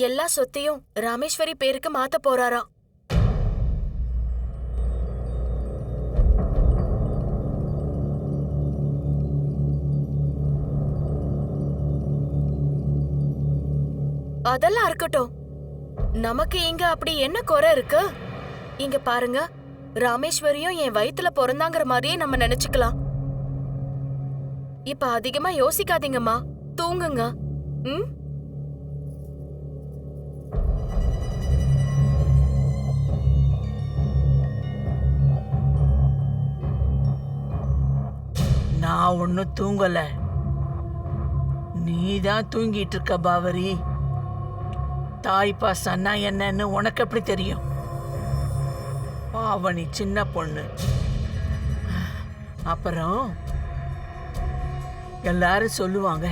எல்லா சொத்தையும் ராமேஸ்வரி பேருக்கு மாத்த போறாராம். அதெல்லாம் இருக்கட்டும். நமக்கு இங்க அப்படி என்ன குறை இருக்கு? இங்க பாருங்க ராமேஸ்வரியும் என் வயித்துல பிறந்தாங்கிற மாதிரியே நம்ம நினைச்சுக்கலாம். இப்ப அதிகமா யோசிக்காதீங்கம்மா. தூங்குங்க. ம்? நான் ஒன்றும் தூங்கலை. நீ தான் தூங்கிட்டு இருக்க பாவரி. தாய் பாசன்னா என்னன்னு உனக்கு எப்படி தெரியும்? பாவனி சின்ன பொண்ணு. அப்புறம்? எல்லாரும் சொல்லுவாங்க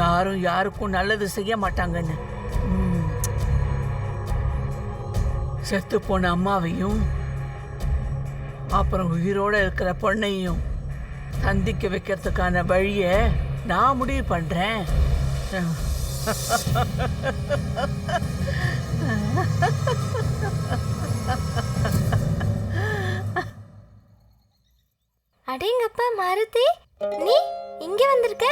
யாரும் யாருக்கும் நல்லது செய்ய மாட்டாங்கன்னு. செத்து போன அம்மாவையும் அப்புறம் உயிரோட இருக்கிற பொண்ணையும் சந்திக்க வைக்கிறதுக்கான வழிய நான் முடிவு பண்றேன். அடேங்கப்பா மாருதி நீ இங்க வந்திருக்க?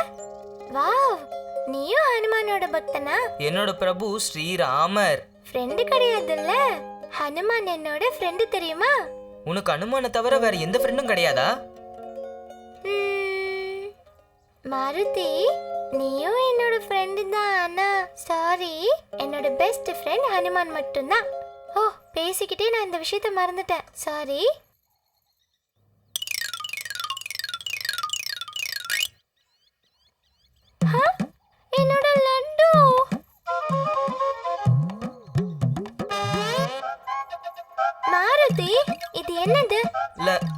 வாவ் நீயும் ஹனுமானோட பக்தனா? என்னோட பிரபு ஸ்ரீராமர். ஃப்ரெண்டு கிடையாதுல்ல? ஹனுமான் என்னோட ஃப்ரெண்டு தெரியுமா? உனக்கு அனுமானை தவிர வேற எந்த ஃப்ரெண்டும் கிடையாதா? மாருதி நீயும் என்னோட ஃப்ரெண்டு தான் ஆனா சாரி என்னோட பெஸ்ட் ஃப்ரெண்ட் ஹனுமான் மட்டும்தான். ஓ பேசிக்கிட்டே நான் இந்த விஷயத்த மறந்துட்டேன். சாரி என்னோட லட்டு? மாருதி இது என்னது?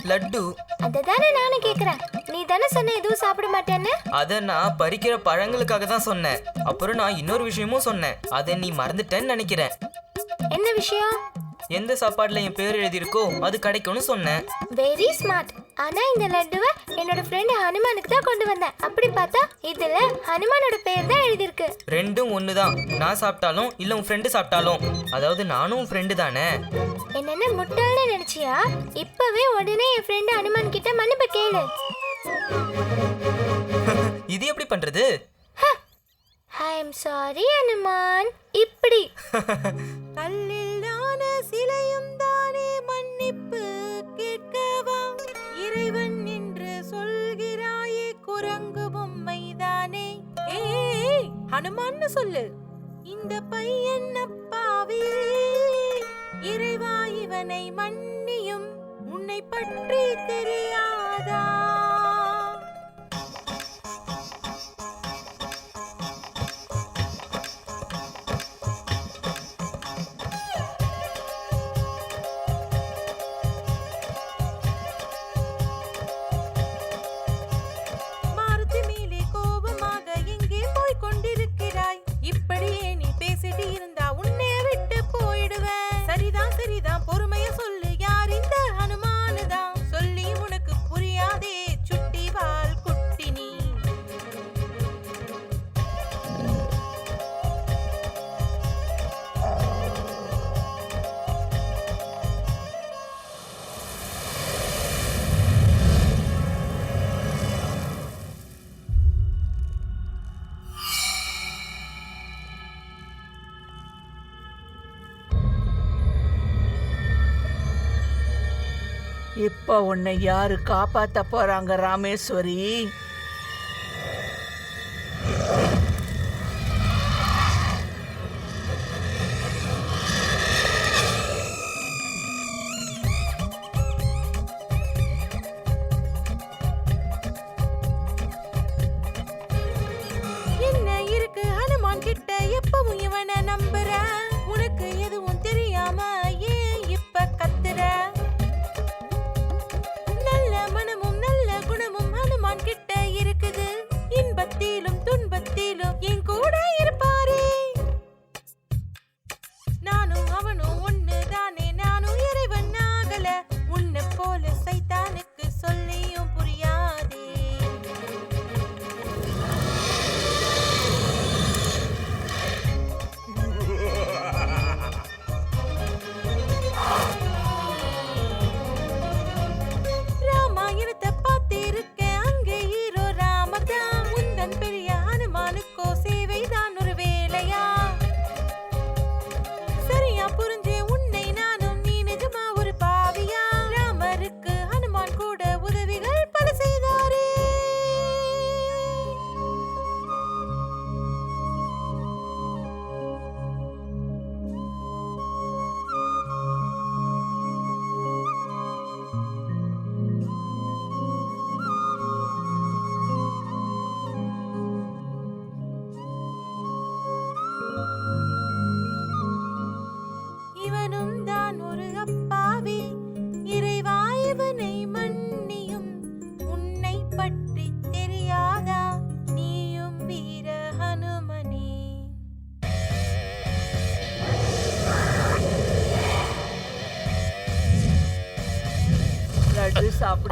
லட்டு. அததானே நானும் கேக்குறேன். நீ தானே சொன்ன எதுவும் சாப்பிட மாட்டேன்னு? அதை நான் பறிக்கிற பழங்களுக்காக தான் சொன்னேன். அப்புறம் நான் இன்னொரு விஷயமும் சொன்னேன். அதை நீ மறந்துட்டேன்னு நினைக்கிறேன். என்ன விஷயம்? எந்த சாப்பாடுல என் பேர் எழுதியிருக்கோ அது கிடைக்கும்னு சொன்னேன். வெரி ஸ்மார்ட் ஆனா இந்த லட்டுவை என்னோட ஃப்ரெண்ட் ஹனுமானுக்கு தான் கொண்டு வந்தேன். அப்படி பார்த்தா இதுல ஹனுமானோட பேர் தான் எழுதியிருக்கு. ரெண்டும் ஒன்று தான் நான் சாப்பிட்டாலும் இல்லை உன் ஃப்ரெண்டு சாப்பிட்டாலும். அதாவது நானும் உன் ஃப்ரெண்டு தானே? என்னென்ன முட்டாள்னு நினைச்சியா? இப்பவே உடனே என் ஃப்ரெண்ட் ஹனுமான் கிட்ட மன்னிப்பு கேளு. இது எப்படி பண்றது? I am sorry Hanuman. இப்படி. கல்லிலான சிலையும் தானே மன்னிப்பு என்று சொல்கிறாயே குரங்கு பொம்மைதானே? ஏய் ஹனுமான்னு சொல்லு. இந்த பையன் அப்பாவி. இறைவா இவனை மன்னியும். உன்னை பற்றி தெரியா இப்போ உன்னை யாரு காப்பாத்த போறாங்க ராமேஸ்வரி?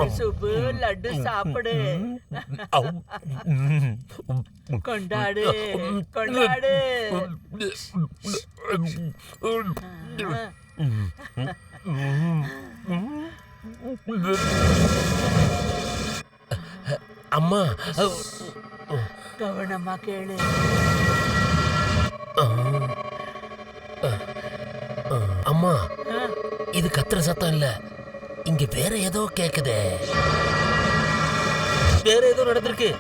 சுப்பு லட்டு சாப்பிடு. கொண்டாடு கொண்டாடு. அம்மா. கவனமா கேளு. அம்மா இது கத்துற சத்தம் இல்ல. இங்க வேற ஏதோ கேக்குது வேற ஏதோ நடந்திருக்கு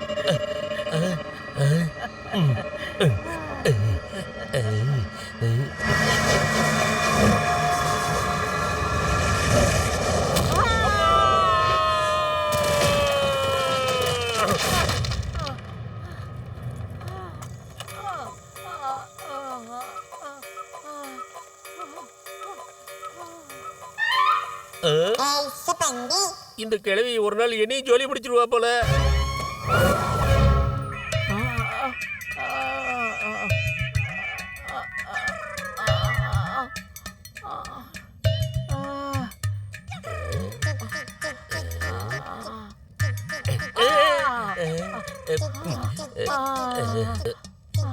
இந்த கிழவி ஒரு நாள் என்னையும் ஜோலி பிடிச்சிருவா போல.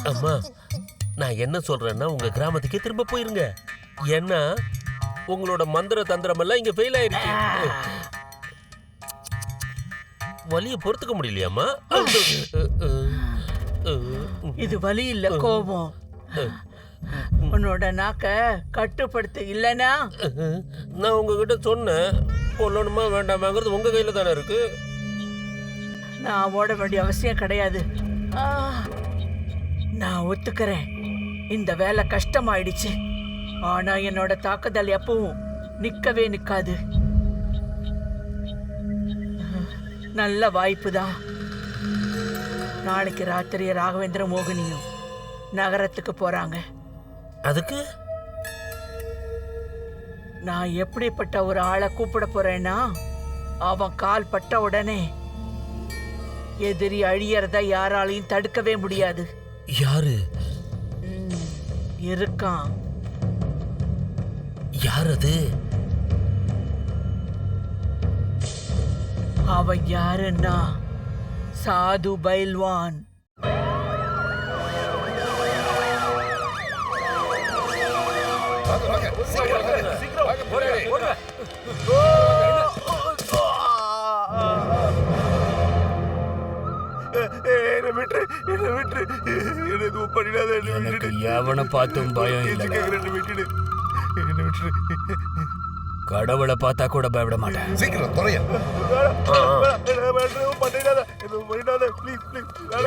அம்மா நான் என்ன சொல்றேன்னா உங்க கிராமத்துக்கே திரும்ப போயிருங்க. ஏன்னா உங்களோட மந்திர தந்திரம் எல்லாம் இங்க ஃபெயில் ஆயிருக்கு. வலிய பொறுத்துக்க முடியலையாம்மா? இது வலி இல்ல கோபம். உன்னோட நாக்க கட்டுப்படுத்து இல்லனா? நான் உங்ககிட்ட சொன்னேன். கொல்லணுமா வேண்டாமாங்கிறது உங்க கையில தானே இருக்கு. நான் ஓட வேண்டிய அவசியம் கிடையாது. நான் ஒத்துக்கிறேன். இந்த வேலை கஷ்டமாயிடுச்சு. ஆனா என்னோட தாக்குதல் எப்பவும் நிக்கவே நிக்காது. நல்ல வாய்ப்பு தான் நாளைக்கு ராத்திரி ராகவேந்திர மோகினியும் நகரத்துக்கு போறாங்க. அதுக்கு? நான் எப்படிப்பட்ட ஒரு ஆளை கூப்பிட போறேன்னா அவன் கால் பட்ட உடனே எதிரி அழியறத யாராலையும் தடுக்கவே முடியாது. யாரு? இருக்கான். யார் அது? அவன் யாருன்னா? சாது பைல்வான். என்ன விட்டு என்ன விட்டு என்ன எதுவும் பண்ணிடாத என்ன எனக்கு விட்டுடு எவனை பார்த்தும் பயம் விட்டுடு. என்ன விட்டுடு. கடவுளை பார்த்தா கூட பயப்பட மாட்டேன். சீக்கிரம் துறைய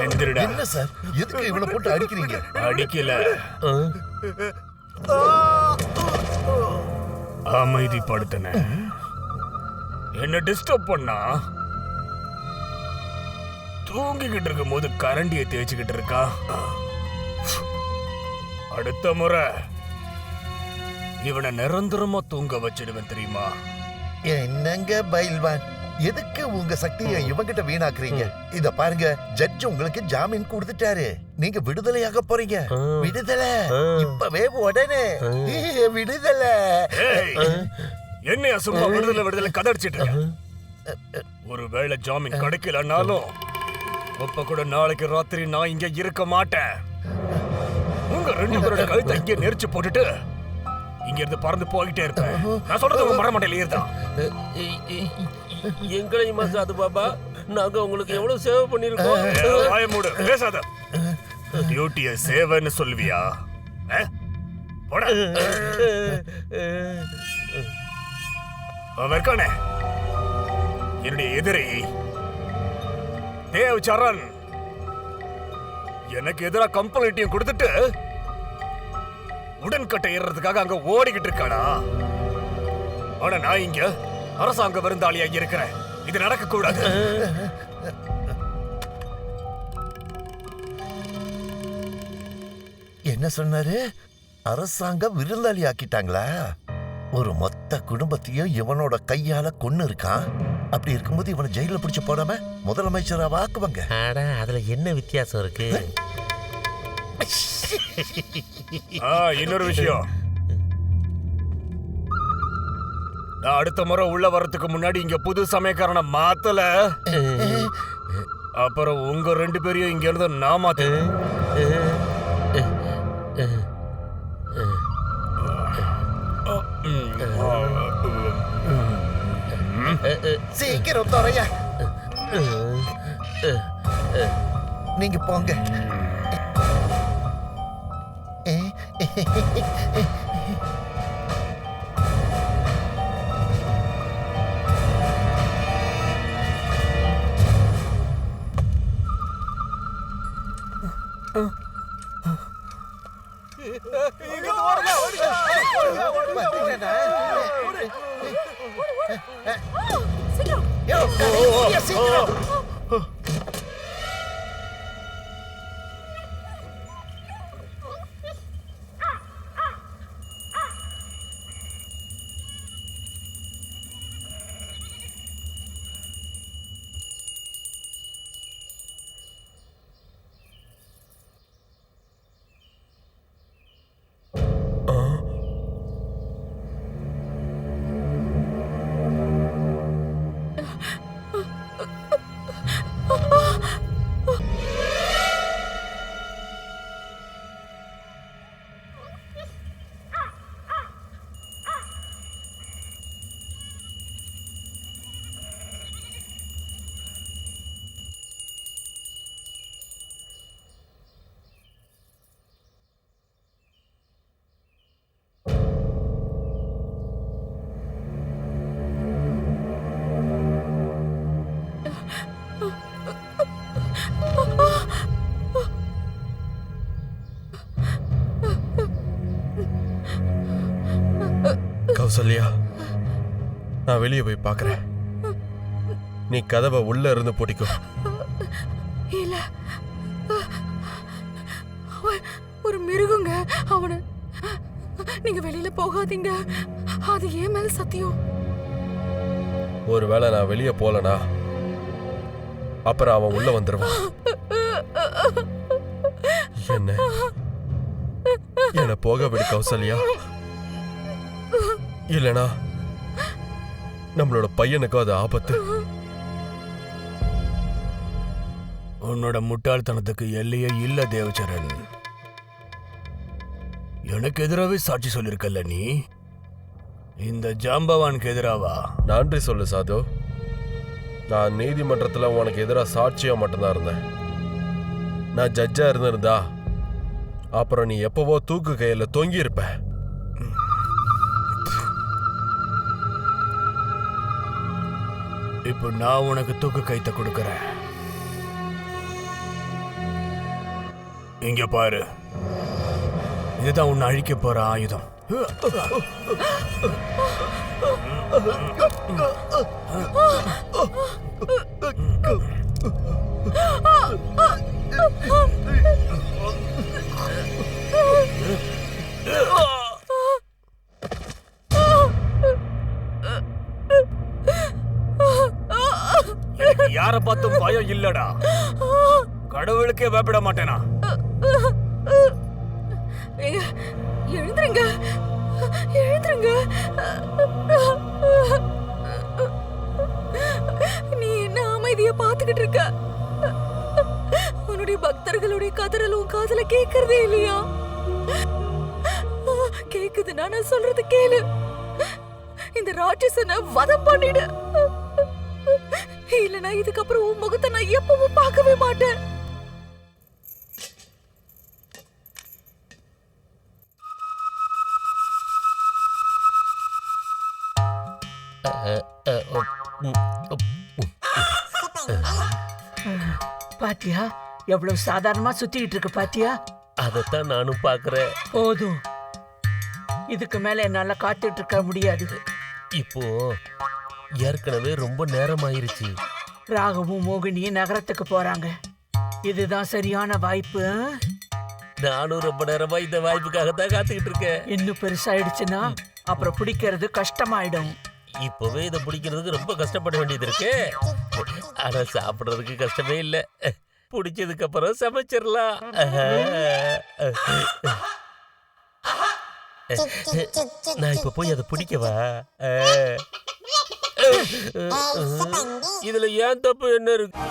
எந்திரிடா என்ன சார்? எதுக்கு இவனை போட்டு அடிக்கிறீங்க? அடிக்கல. ஆ? அமைதிப்படுத்தின. என்ன டிஸ்டர்ப் பண்ணா? தூங்கிக்கிட்டு இருக்கும் போது கரண்டியை தேய்ச்சிக்கிட்டு இருக்கா? அடுத்த முறை. இவனை நிரந்தரமா தூங்க வச்சிடுவேன் தெரியுமா? என்னங்க பைல்வான் எதுக்கு உங்க சக்தியை இவங்கிட்ட வீணாக்குறீங்க? இத பாருங்க ஜட்ஜ் உங்களுக்கு ஜாமீன் கொடுத்துட்டாரு. நீங்க விடுதலையாக போறீங்க. விடுதலை. இப்பவே உடனே. விடுதலை. ஏய், என்னையா சும்மா விடுதலை விடுதலை கதடிச்சிட்டு ஒருவேளை ஜாமீன் கிடைக்கலனாலும் அப்ப கூட நாளைக்கு ராத்திரி நான் இங்க இருக்க மாட்டேன். உங்க ரெண்டு பேரோட கழுத்தை இங்கே நெரிச்சு போட்டுட்டு இங்க இருந்து பறந்து போயிட்டே இருப்பேன். நான் சொல்றது உங்க மரமண்டையில இருந்தா எங்களையுமா சாது பாபா நாங்க உங்களுக்கு எவ்வளவு சேவை பண்ணிருக்கோம் வாய மூடு பேசாத. டியூட்டிய சேவைன்னு சொல்லுவியா? ஆ? போடா. என்னுடைய எதிரி தேவ் சரண். எனக்கு எதிரா கம்பெனிட்டியும் கொடுத்துட்டு உடன்கட்டை ஏறுறதுக்காக அங்க ஓடிக்கிட்டு இருக்கானா ஆனா நான் இங்க அரசாங்க விருந்தாளியா இருக்கிறேன். இது நடக்க கூடாது என்ன சொன்னாரு? அரசாங்க விருந்தாளி ஆக்கிட்டாங்களா ஒரு மொத்த குடும்பத்தையும் இவனோட கையால கொன்னு இருக்கான். அப்படி இருக்கும்போது இவனை ஜெயில பிடிச்சு போடாம முதலமைச்சராக ஆக்குவாங்க? அட அதுல என்ன வித்தியாசம் இருக்கு? ஆ, இன்னொரு விஷயம். நான் அடுத்த முறை உள்ள வர்றதுக்கு முன்னாடி இங்க புது சமயக்காரனை மாத்தல. அப்புறம் உங்க ரெண்டு பேரையும் இங்க இருந்து நான் மாத்த சீக்கிரம் துறையா. நீங்க போங்க. சீக்கிரம் நான் வெளியே போய் பார்க்கறேன். நீ கதவை உள்ள இருந்து பூட்டிக்கோ. இல்ல. ஒரு மிருகங்க. அவனு நீங்க வெளியில போகாதீங்க. அது ஏன் மேல சத்தியம். ஒருவேளை நான் வெளியே போலனா அப்புறம் அவன் உள்ள வந்துருவான். என்ன? என்ன போக விடு கௌசல்யா. இல்லனா நம்மளோட பையனுக்கும் அது ஆபத்து. உன்னோட முட்டாள்தனத்துக்கு எல்லையே இல்ல தேவச்சரன். எனக்கு எதிராவே சாட்சி சொல்லிருக்கல்ல நீ? இந்த ஜாம்பவானுக்கு எதிராவா? நன்றி சொல்லு சாது. நான் நீதிமன்றத்தில் உனக்கு எதிராக சாட்சியா மட்டும்தான் இருந்தேன். நான் ஜட்ஜா இருந்திருந்தா அப்புறம் நீ எப்பவோ தூக்கு கையில தொங்கி இப்போ நான் உனக்கு தூக்கு கைத்த கொடுக்கறேன். இங்க பாரு. இதுதான் உன்னை அழிக்க போற ஆயுதம். பயம் இல்லடா. கடவுளுக்கே பயப்பட மாட்டேனா? எழுந்துருங்க. எழுந்துருங்க. நீ என்ன அமைதியை பார்த்துக்கிட்டு இருக்க? உன்னுடைய பக்தர்களுடைய கதறல் உன் கேட்கறதே கேக்குறதே இல்லையா? கேக்குதுன்னா நான் சொல்றது கேளு. இந்த ராட்சசனை வதம் பண்ணிடு. இல்லனா இதுக்கப்புறம் உன் முகத்தை நான் எப்பவும் பார்க்கவே மாட்டேன். பாத்தியா எவ்வளவு சாதாரணமா சுத்திக்கிட்டு இருக்கு பாத்தியா? அதைத்தான் நானும் பார்க்கறேன் போதும். இதுக்கு மேல என்னால காத்துட்டு இருக்க முடியாது. இப்போ ஏற்கனவே ரொம்ப நேரம் ஆயிருச்சு ராகவும் மோகினியும் நகரத்துக்கு போறாங்க. இதுதான் சரியான வாய்ப்பு? நானும் ரொம்ப நேரமா இந்த வாய்ப்புக்காகத்தான் காத்துக்கிட்டு இருக்கேன் இன்னும் பெருசாயிடுச்சுன்னா அப்புறம் பிடிக்கிறது கஷ்டமாயிடும். இப்பவே இதை பிடிக்கிறதுக்கு ரொம்ப கஷ்டப்பட வேண்டியது இருக்கு. ஆனா சாப்பிடுறதுக்கு கஷ்டமே இல்ல. பிடிச்சதுக்கு அப்புறம் சமைச்சிடலாம் நான் இப்ப போய் அதை பிடிக்கவா? இதுல ஏன் தப்பு என்ன இருக்கு?